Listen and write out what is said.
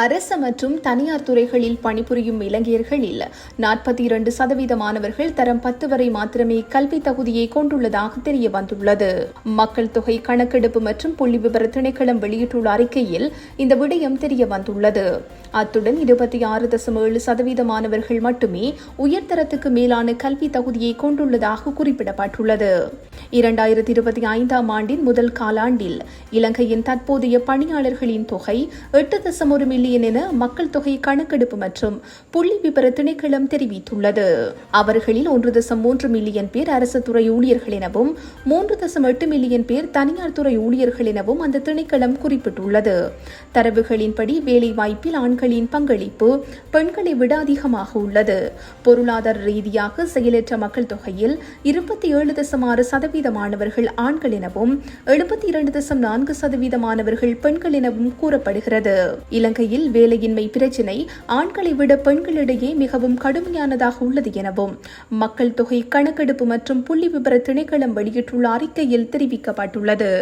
அரசு மற்றும் தனியார் துறைகளில் பணிபுரியும் இளைஞர்களில் நாற்பத்தி இரண்டு சதவீத மாணவர்கள் தரம் பத்து வரை மாத்திரமே கல்வி தகுதியை கொண்டுள்ளதாக தெரிய வந்துள்ளது. மக்கள் தொகை கணக்கெடுப்பு மற்றும் புள்ளி விவர திணைக்களம் வெளியிட்டுள்ள அறிக்கையில் இந்த விடயம் தெரிய வந்துள்ளது. அத்துடன் இருபத்தி ஆறு தசம் ஏழு சதவீத மாணவர்கள் மட்டுமே உயர்தரத்துக்கு மேலான கல்வி தகுதியை கொண்டுள்ளதாக குறிப்பிடப்பட்டுள்ளது. இரண்டாயிரத்தி இருபத்தி ஐந்தாம் ஆண்டின் முதல் காலாண்டில் இலங்கையின் தற்போதைய பணியாளர்களின் தொகை எட்டு தசம் ஒரு மில்லியன் என மக்கள் தொகை கணக்கெடுப்பு மற்றும் புள்ளி விபர திணைக்களம் தெரிவித்துள்ளது. அவர்களில் ஒன்று தசம் மூன்று மில்லியன் பேர் அரசு துறை ஊழியர்கள் எனவும் மூன்று தசம் எட்டு மில்லியன் பேர் தனியார் துறை ஊழியர்கள் எனவும் அந்த திணைக்களம் குறிப்பிட்டுள்ளது. தரவுகளின்படி வேலைவாய்ப்பில் பெண்களின் பங்களிப்பு பெண்களை விட அதிகமாக உள்ளது. பொருளாதார ரீதியாக செயலற்ற மக்கள் தொகையில் இருபத்தி ஏழு தசம் ஆறு சதவீதமானவர்கள் ஆண்கள் எனவும் எழுபத்தி இரண்டு தசம் நான்கு சதவீதமானவர்கள் பெண்கள் எனவும் கூறப்படுகிறது. இலங்கையில் வேலையின்மை பிரச்சினை ஆண்களை விட பெண்களிடையே மிகவும் கடுமையானதாக உள்ளது எனவும் மக்கள் தொகை கணக்கெடுப்பு மற்றும் புள்ளி விபர திணைக்களம் வெளியிட்டுள்ள அறிக்கையில் தெரிவிக்கப்பட்டுள்ளது.